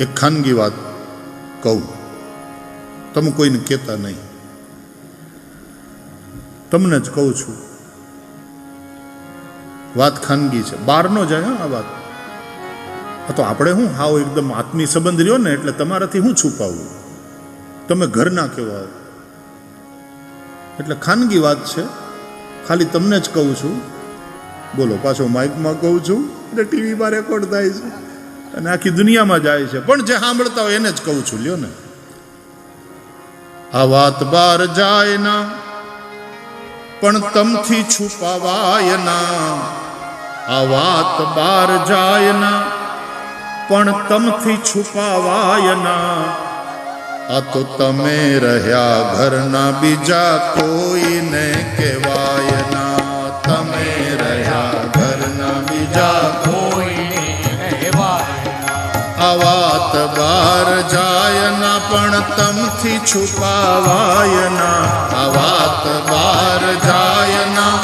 એક ખાનગી વાત કહું. તમે કોઈને કહેતા નહીં. તમને જ કહું છું. વાત ખાનગી છે. બહારનો જાય હા આ વાત. તો આપણે શું હાવ એકદમ આત્મી સંબંધ રહ્યો ને એટલે તમારાથી હું છુપાવું. તમે ઘર ના કહેવા એટલે ખાનગી વાત છે. ખાલી તમને જ કહું છું. બોલો, પાછો માઇકમાં કહું છું. એટલે ટીવીમાં રેકોર્ડ થાય છે. અને આખી દુનિયામાં જાય છે. પણ જે સાંભળતા હોય એને જ કહું છું, લ્યો ને. આ વાત બાર જાય ના, પણ તમથી છુપાવાય ના. આ વાત બાર જાય ના, પણ તમથી છુપાવાય ના. આ તો તમે રહ્યા ઘરના બીજા કોઈને કહેવાય ના. તમે રહ્યા બાર જાય ના પણ તમથી છુપાવાય ના. આ વાત બાર જાય ના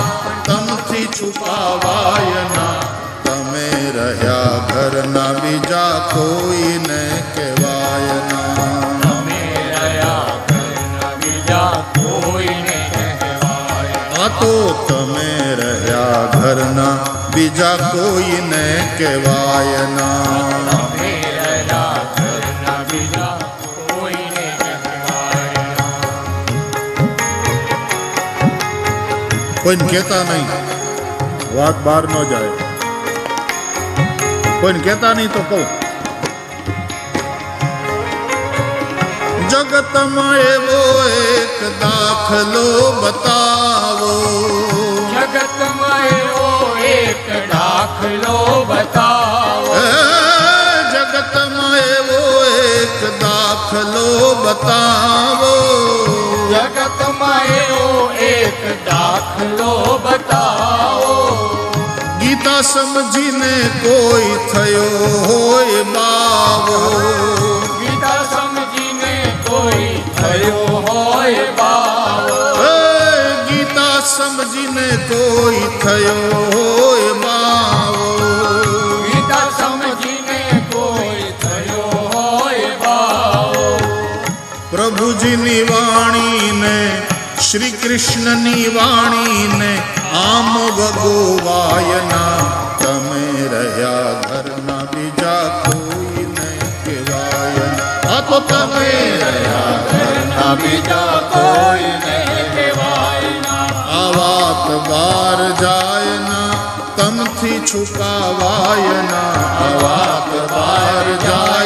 તમથી છુપાવાય ના. તમે રહ્યા ઘરના બીજા કોઈને કહેવાય ના. તમે રહ્યા ઘરના બીજા કોઈને કહેવાય તો તમે રહ્યા ઘરના બીજા કોઈને કહેવાય કોઈને કહેતા નહીં. વાત બહાર ન જાય. કોઈને કહેતા નહીં તો કહું. જગતમાં એવો એક દાખલો બતાવો. જગતમાં એવો એક દાખલો બતાવો. એ જગતમાં એવો એક દાખલો બતાવો. જગતમાં એવો એક દાખલો બતાવો. ગીતા સમજીને કોઈ થયો હોય બાવો. ગીતા સમજીને કોઈ થયો હોય બાવો. ગીતા સમજીને કોઈ થયો હોય બાવો. ગીતા સમજીને કોઈ થયો હોય બાવો. પ્રભુજીની વાણીને શ્રી કૃષ્ણની વાણીને આમ વગોવાયના. તમે રહ્યા ઘરના બીજા કોઈને કહેવાય આ તો તમે રહ્યા ઘરના બીજા કોઈને કહેવાય આ વાત બાર જાય ના તમથી છુપાવાય ના આ વાત બાર જાય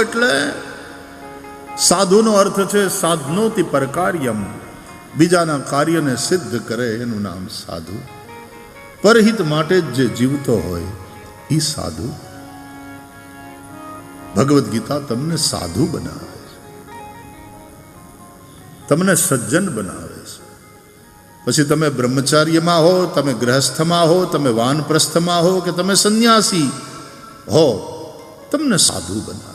એટલે સાધુનો અર્થ છે સાધનોથી પરકાર્યમ. બીજાના કાર્યને સિદ્ધ કરે એનું નામ સાધુ. પરહિત માટે જે જીવતો હોય એ સાધુ. ભગવદ્ ગીતા તમને સાધુ બનાવે છે. તમને સજ્જન બનાવે છે. પછી તમે બ્રહ્મચાર્યમાં હો, તમે ગ્રહસ્થમાં હો, તમે વાનપ્રસ્થમાં હો કે તમે સંન્યાસી હો, તમને સાધુ બનાવે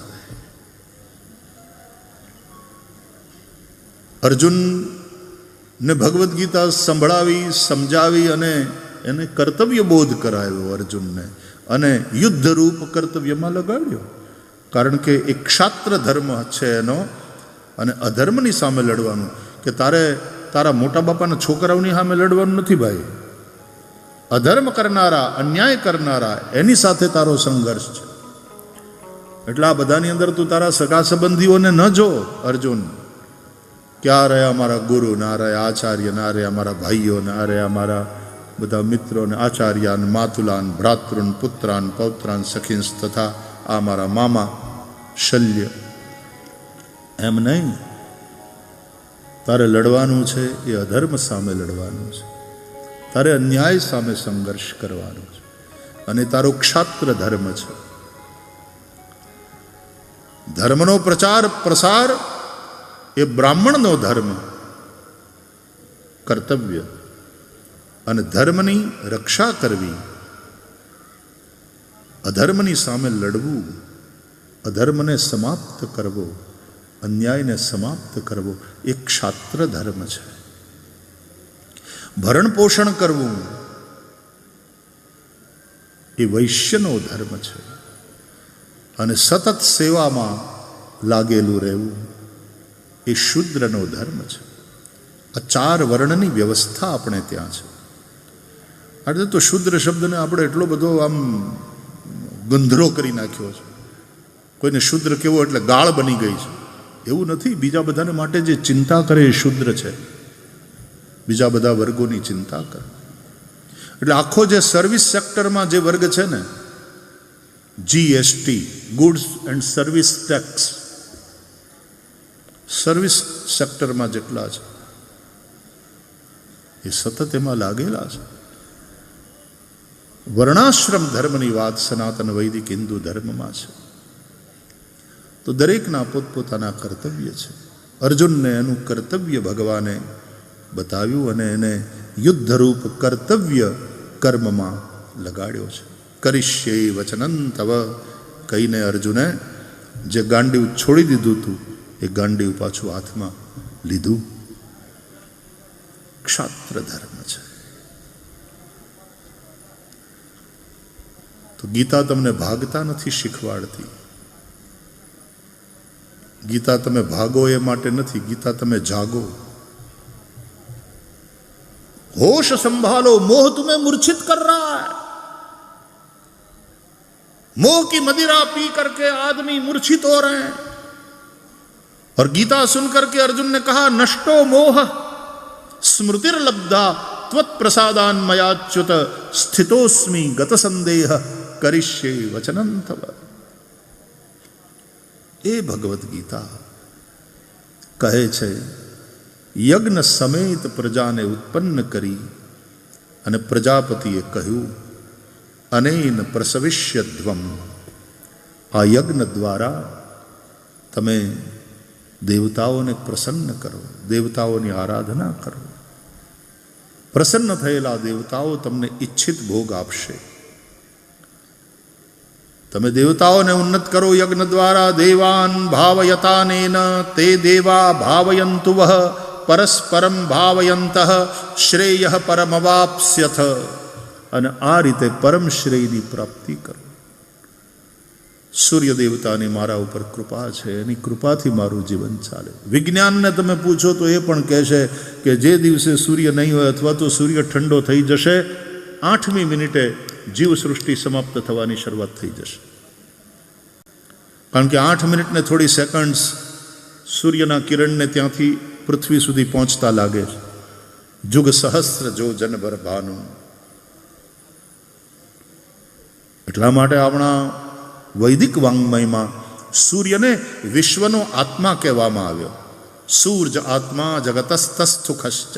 અર્જુન ને ભગવદ્ ગીતા સંભળાવી, સમજાવી અને એને કર્તવ્ય બોધ કરાવ્યો અર્જુનને અને યુદ્ધ રૂપ કર્તવ્યમાં લગાડ્યો. કારણ કે એ ક્ષાત્ર ધર્મ છે એનો અને અધર્મની સામે લડવાનું. કે તારે તારા મોટા બાપાના છોકરાઓની સામે લડવાનું નથી ભાઈ. અધર્મ કરનારા, અન્યાય કરનારા, એની સાથે તારો સંઘર્ષ છે. એટલે આ બધાની અંદર તું તારા સગા સંબંધીઓને ન જો, અર્જુન. ક્યાં રહ્યા અમારા ગુરુ? ના રહ્યા આચાર્ય, ના રહ્યા અમારા ભાઈઓ, ના રહ્યા અમારા બધા મિત્રોને આચાર્યાન, માતુલાન, ભ્રાતૃન, પુત્રાન, પૌત્રાન સખીંસ તથા આ મારા મામા, શલ્ય. એમ નહીં? તારે લડવાનું છે, એ અધર્મ સામે લડવાનું છે. તારે અન્યાય સામે સંઘર્ષ કરવાનો છે. અને તારો ક્ષાત્ર ધર્મ છે. ધર્મનો પ્રચાર, પ્રસાર એ બ્રાહ્મણનો ધર્મ કર્તવ્ય અને ધર્મની રક્ષા કરવી. અધર્મની સામે લડવું, અધર્મને સમાપ્ત કરવો, અન્યાયને સમાપ્ત કરવો એ ક્ષાત્ર ધર્મ છે. ભરણ પોષણ કરવું એ વૈશ્યનો ધર્મ છે. અને સતત સેવામાં લાગેલું રહેવું એ શુદ્રનો ધર્મ છે. આ ચાર વર્ણની વ્યવસ્થા આપણે ત્યાં છે. એટલે તો શુદ્ર શબ્દને આપણે એટલો બધો આમ ગંધરો કરી નાખ્યો છે. કોઈને શુદ્ર કેવો એટલે ગાળ બની ગઈ છે. એવું નથી, બીજા બધાને માટે જે ચિંતા કરે એ શુદ્ર છે. બીજા બધા વર્ગોની ચિંતા કરે. એટલે આખો જે સર્વિસ સેક્ટરમાં જે વર્ગ છે ને GST goods and service tax service સેક્ટરમાં જેટલા છે. એ સતત એમાં લાગેલા છે. વર્ણાશ્રમ ધર્મની વાત સનાતન વૈદિક હિન્દુ ધર્મમાં છે. તો દરેકના પોતપોતાના કર્તવ્ય છે. અર્જુનને એનું કર્તવ્ય ભગવાને બતાવ્યું અને એને યુદ્ધરૂપ કર્તવ્ય કર્મમાં લગાડ્યો છે. કરિષ્ય વચનન તવ કહીને અર્જુને, જે ગાંડીવ છોડી દીધું હતું એ ગાંડીવ પાછું હાથમાં લીધું ક્ષાત્ર ધર્મ છે તો ગીતા તમને ભાગતા નથી શીખવાડતી ગીતા તમે ભાગો એ માટે નથી ગીતા તમે જાગો होश संभालो मोह तुम्हें मूर्छित कर रहा है मोह की मदिरा पी करके आदमी मूर्छित हो रहे हैं और गीता सुन करके अर्जुन ने कहा नष्टो मोह स्मृतिर्लब्धा त्वत् प्रसादान मयाच्युत स्थितोस्मि गत संदेह करिष्ये वचनं तव એ ભગવદ્ ગીતા કહે છે યજ્ઞ સમેત પ્રજાને ઉત્પન્ન કરી અને પ્રજાપતિએ કહ્યું અનેન પ્રસવિષ્યધ્વમ આ યજ્ઞ દ્વારા તમે દેવતાઓને પ્રસન્ન કરો, દેવતાઓની આરાધના કરો. પ્રસન્ન થયેલા દેવતાઓ તમને ઈચ્છિત ભોગ આપશે. તમે દેવતાઓને ઉન્નત કરો, યજ્ઞ દ્વારા દેવાન ભાવયતાનેન, તે દેવા ભાવયંતુ વહ પરસ્પરમ ભાવયંત, શ્રેય પરમવાપ્સ્યથ. અને આ રીતે પરમ શ્રેયની પ્રાપ્તિ કરો. સૂર્ય દેવતાની મારા ઉપર કૃપા છે એની કૃપાથી મારું જીવન ચાલે. વિજ્ઞાનને તમે પૂછો તો એ પણ કહેશે કે જે દિવસે સૂર્ય નહીં હોય અથવા તો સૂર્ય ઠંડો થઈ જશે, આઠમી મિનિટે જીવસૃષ્ટિ સમાપ્ત થવાની શરૂઆત થઈ જશે. કારણ કે આઠ મિનિટને થોડી સેકન્ડ્સ સૂર્યના કિરણને ત્યાંથી પૃથ્વી સુધી પહોંચતા લાગે છે. જુગ સહસ્ર જો જનભર ભાનું. એટલા માટે આપણા વૈદિક વાંગ્મયમાં સૂર્યને વિશ્વનો આત્મા કહેવામાં આવ્યો સૂર્જ આત્મા જગતસ્તસ્થુ ખશ્ચ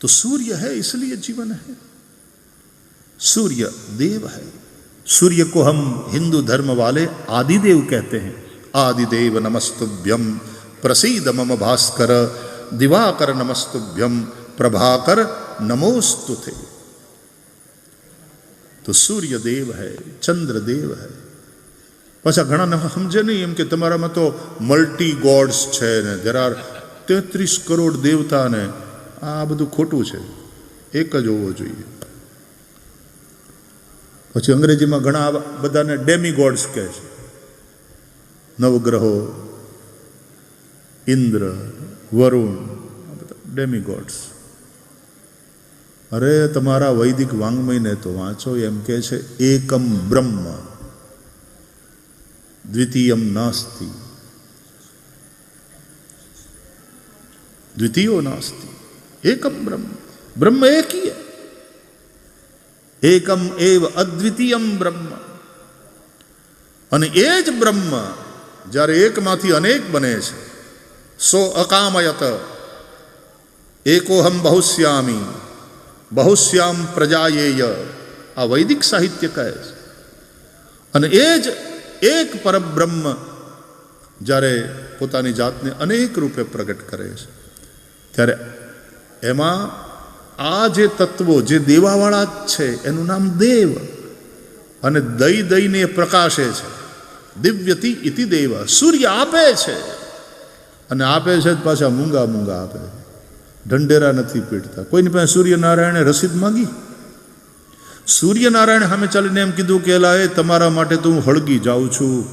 तो सूर्य है इसलिए जीवन है सूर्य देव है सूर्य को हम हिंदू धर्म वाले आदिदेव कहते हैं आदिदेव नमस्तुभ्यम प्रसीद मम भास्कर दिवाकर नमस्तुभ्यम प्रभाकर नमोस्तु थे તો સૂર્યદેવ હૈ ચંદ્રદેવ હૈ. પાછા ઘણા સમજે નહીં એમ કે તમારામાં તો મલ્ટી ગોડ્સ છે ને દેર આર તેત્રીસ કરોડ દેવતા ને આ બધું ખોટું છે. એક જ હોવો જોઈએ. પછી અંગ્રેજીમાં ઘણા બધાને ડેમી ગોડ્સ કહે છે. નવગ્રહો, ઇન્દ્ર, વરુણ બધા ડેમી ગોડ્સ અરે, તમારા વૈદિક વાંગ્મયને તો વાંચો એમ કે છે, એકમ બ્રહ્મ, દ્વિતીયમ નાસ્તિ. દ્વિતીયો નાસ્તિ, એકમ બ્રહ્મ. બ્રહ્મ એક ही એકમ એવ અદ્વિતીયમ બ્રહ્મ. અને એ જ બ્રહ્મ જ્યારે એકમાંથી અનેક બને છે, સો અકામયત, એકોહમ બહુશ્યામી બહુશ્યામ પ્રજાયેય. આ વૈદિક સાહિત્ય કહે છે. અને એ જ એક પરબ્રહ્મ જ્યારે પોતાની જાતને અનેક રૂપે પ્રગટ કરે છે. ત્યારે એમાં આ જે તત્વો, જે દેવાવાળા જ છે, એનું નામ દેવ અને દઈ દઈને પ્રકાશે છે. દિવ્યતિ ઇતિ દેવ. સૂર્ય આપે છે. અને આપે છે જ પાછા મૂંગા મૂંગા આપે છે. ઢંઢેરા નથી પીડતા. કોઈની પાસે સૂર્યનારાયણે રસીદ માંગી? સૂર્યનારાયણ સામે ચાલીને એમ કીધું કે, એલા, એ તમારા માટે તો હું હળગી જાઉં છું.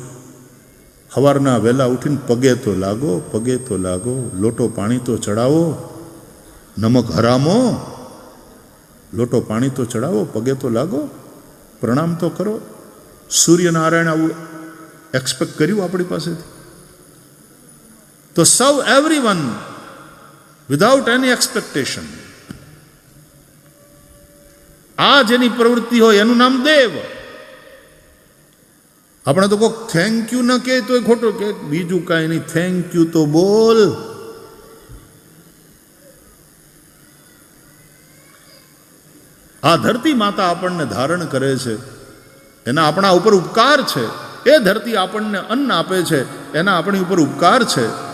સવારના વહેલા ઉઠીને પગે તો લાગો, પગે તો લાગો, લોટો પાણી તો ચડાવો. નમક હરામો. લોટો પાણી તો ચડાવો, પગે તો લાગો. પ્રણામ તો કરો. સૂર્યનારાયણ આવું એક્સપેક્ટ કર્યું આપણી પાસેથી? તો સૌ everyone without any expectation આ જેની પ્રવૃત્તિ હોય એનું નામ દેવ. આપણે તો કોઈ થેન્ક યુ ન કહે તો ખોટું કે બીજું કાંઈ નહીં. થેન્ક યુ તો બોલ. આ ધરતી માતા આપણને ધારણ કરે છે. એના આપણા ઉપર ઉપકાર છે. એ ધરતી આપણને અન્ન આપે છે. એના આપણી ઉપર ઉપકાર છે.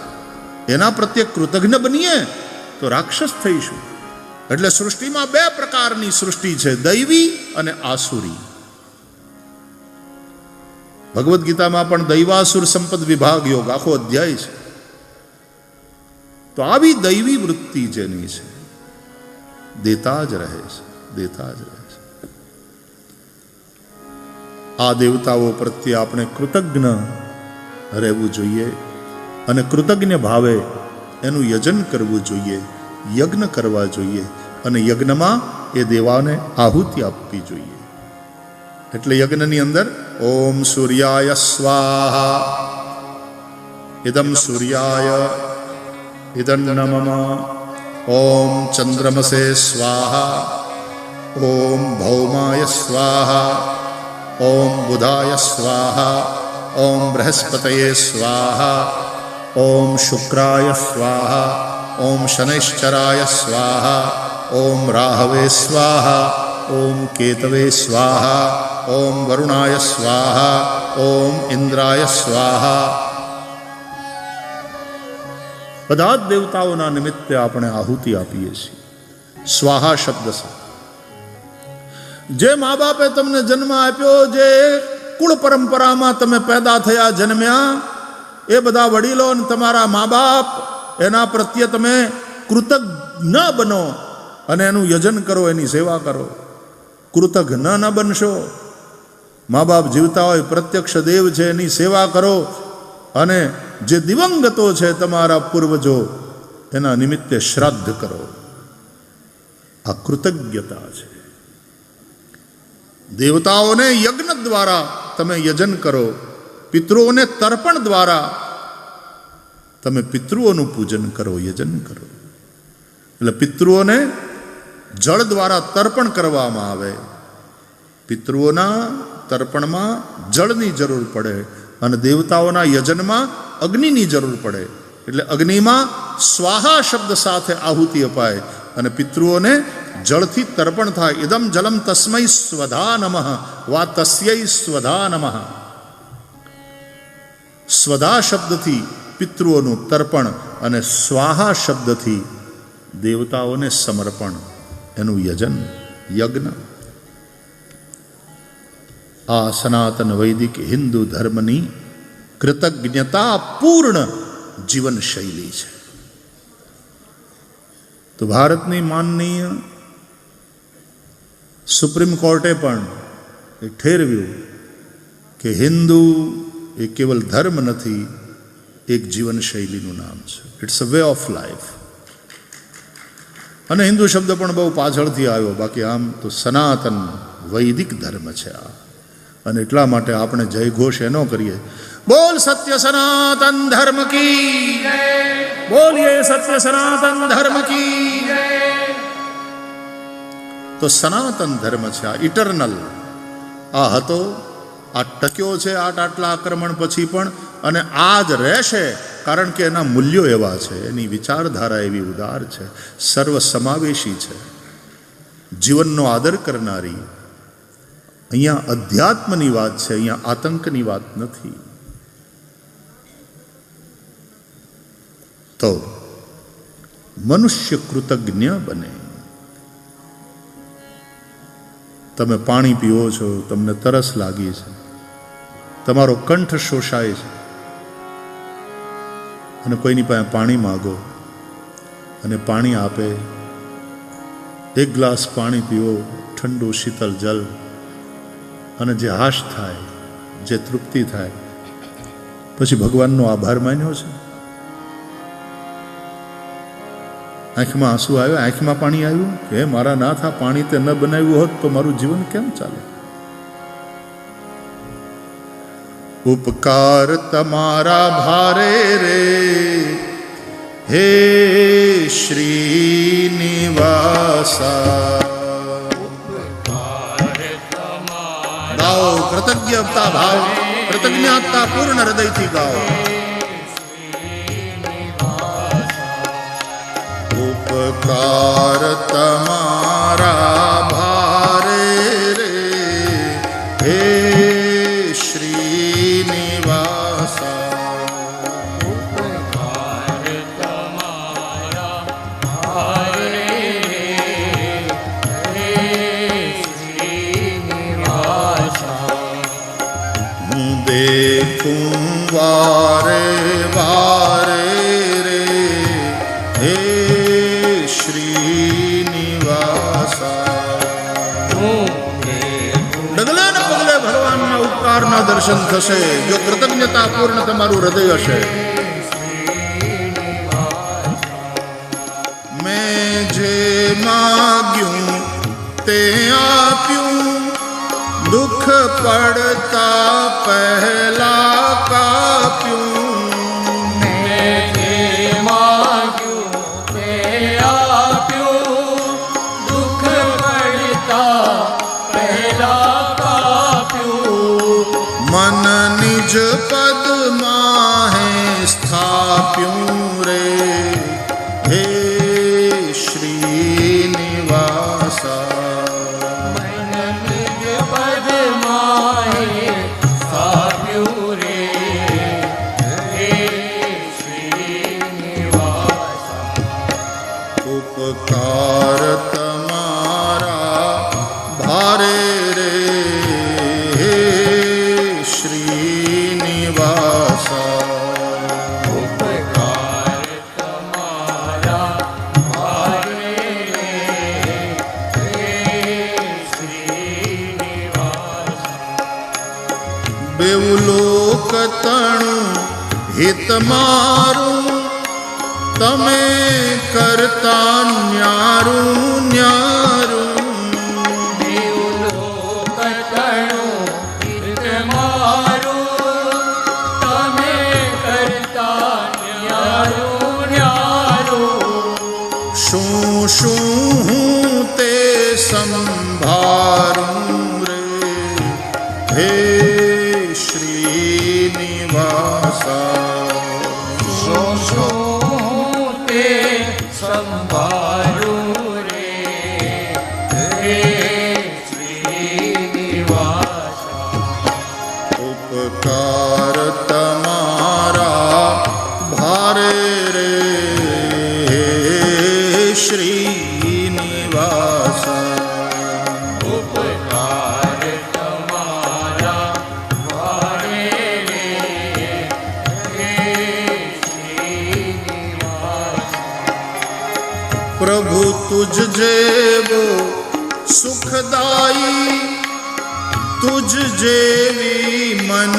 એના પ્રત્યે કૃતજ્ઞ બનીએ તો રાક્ષસ થઈશું. એટલે સૃષ્ટિમાં બે પ્રકારની સૃષ્ટિ છે, દૈવી અને આસુરી. ભગવદ્ ગીતામાં પણ દૈવાસુર સંપદ વિભાગ યોગ આખો અધ્યાય છે. તો આવી દૈવી વૃત્તિ જેની છે, દેતા જ રહે છે, દેતા જ રહે છે. આ દેવતાઓ પ્રત્યે આપણે કૃતજ્ઞ રહેવું જોઈએ. અને કૃતજ્ઞ ભાવે એનું યજન કરવું જોઈએ, યજ્ઞ કરવા જોઈએ અને યજ્ઞમાં એ દેવાને આહુતિ આપવી જોઈએ. એટલે યજ્ઞની અંદર ઓમ સૂર્યાય સ્વાહા. ઇદમ સૂર્યાય. ઇદમ નમમ ઓમ ચંદ્રમસે સ્વાહા. ઓમ ભૌમાય સ્વાહા. ઓમ બુધાય સ્વાહા. ઓમ બૃહસ્પતયે સ્વાહા. ઓમ શુક્રાય स्वाहा ઓમ शनैश्चराय स्वाहा ઓમ રાહવે स्वाहा ઓમ કેતવે स्वाहा ઓમ વરુણાય स्वाहा ઓમ ઇન્દ્રાય સ્વાહા. બધા જ દેવતાઓના નિમિત્તે આપણે આહુતિ આપીએ છીએ. સ્વાહા શબ્દ જે મા બાપે તમને જન્મ આપ્યો જે કુળ પરંપરામાં તમે પેદા થયા જન્મ્યા એ બધા વડીલો અને તમારા મા બાપ એના પ્રત્યે તમે કૃતજ્ઞ બનો અને એનું યજન કરો, એની સેવા કરો. કૃતજ્ઞ ન બનશો. મા બાપ જીવતા હોય, પ્રત્યક્ષ દેવ છે, એની સેવા કરો અને જે દિવંગતો છે તમારા પૂર્વજો, એના નિમિત્તે શ્રાદ્ધ કરો. આ કૃતજ્ઞતા છે. દેવતાઓને યજ્ઞ દ્વારા તમે યજન કરો. પિતૃઓને તર્પણ દ્વારા તમે પિતૃઓનું પૂજન કરો, યજન કરો. એટલે પિતૃઓને જળ દ્વારા તર્પણ કરવામાં આવે. પિતૃઓના તર્પણમાં જળની જરૂર પડે અને દેવતાઓના યજનમાં અગ્નિની જરૂર પડે. એટલે અગ્નિમાં સ્વાહા શબ્દ સાથે આહુતિ અપાય અને પિતૃઓને જળથી તર્પણ થાય. ઇદમ જલમ તસ્મૈ સ્વધા નમઃ, વા તસ્યૈ સ્વધા નમઃ. સ્વધા શબ્દથી પિતૃઓનું તર્પણ અને સ્વાહા શબ્દથી દેવતાઓને સમર્પણ. એનું યજન, યજ્ઞ. આ સનાતન વૈદિક હિન્દુ ધર્મની કૃતજ્ઞતાપૂર્ણ જીવનશૈલી જીવન શૈલી છે. તો ભારતની માનનીય સુપ્રીમ કોર્ટે પણ ઠેરવ્યું કે હિન્દુ એ કેવલ ધર્મ નથી, એક જીવનશૈલીનું નામ છે. It's a way of life અને હિન્દુ શબ્દ પણ બહુ પાછળથી આવ્યો, બાકી આમ તો સનાતન વૈદિક ધર્મ છે આ. અને એટલા માટે આપણે જય ઘોષ એનો કરીએ. બોલ સત્ય સનાતન ધર્મ કી બોલીએ સત્ય સનાતન ધર્મ કી તો સનાતન ધર્મ છે આ, ઇટરનલ. આ હતો આ ટક્યો છે આટ આટલા આક્રમણ પછી પણ અને આ જ રહેશે કારણ કે એના મૂલ્યો એવા છે, એની વિચારધારા એવી ઉદાર છે, સર્વસમાવેશી છે. જીવનનો આદર કરનારી, અહીંયા અધ્યાત્મની વાત છે, અહીંયા આતંકની વાત નથી. તો મનુષ્ય કૃતજ્ઞ બને. તમે પાણી પીવો છો, તમને તરસ લાગી છે. તમારો કંઠ શોષાય છે. અને કોઈની પાસે પાણી માગો અને પાણી આપે. એક ગ્લાસ પાણી પીવો ઠંડુ શીતલ જલ. અને જે હાશ થાય, જે તૃપ્તિ થાય, પછી ભગવાનનો આભાર માન્યો છે. આંખમાં આંસુ આવ્યો, આંખમાં પાણી આવ્યું? કે મારા નાથ આ પાણી તે ન બનાવ્યું હોત તો મારું જીવન કેમ ચાલે? ઉપકાર તમારા ભારે રે. હે શ્રીનિવાસા. ગાઓ કૃતજ્ઞતા ભાવ, કૃતજ્ઞતા પૂર્ણ હૃદયથી ગાઓ. ઉપકાર તમારા દર્શન થશે. જો કૃતજ્ઞતા પૂર્ણ તમારું હૃદય હશે. મેં જે માગ્યું તે આપ્યું. દુઃખ પડતા પહેલા કાપ્યું. champion. લોક તણું હિત મારું. તમે કરતા ન્યારું. ઉપકાર જેવો સુખદાયી તુજ જેવી મન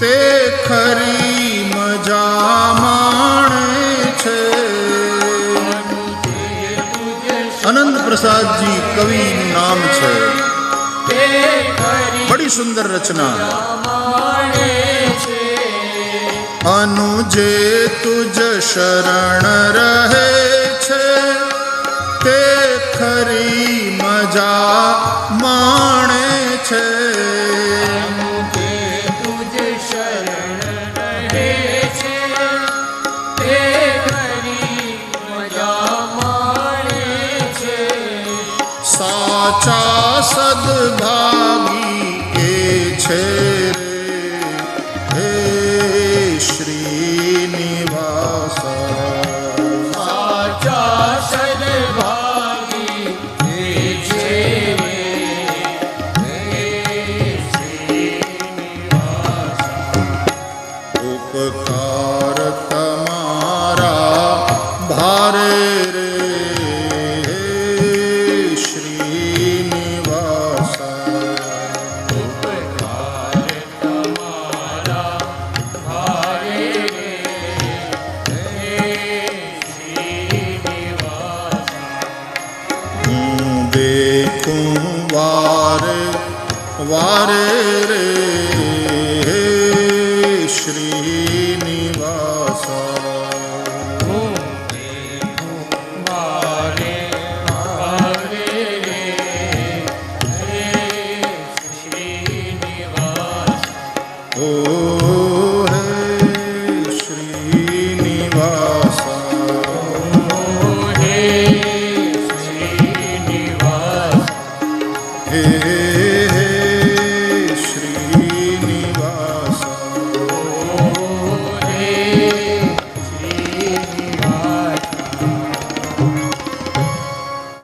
તે ખરી મજા માણે છે. અનંત પ્રસાદજી કવિનું નામ છે. બડી સુંદર રચના. અનુજે તુજ શરણ રહે છે. તે ખરી મજા માણે છે. છે વારે વારે રે હે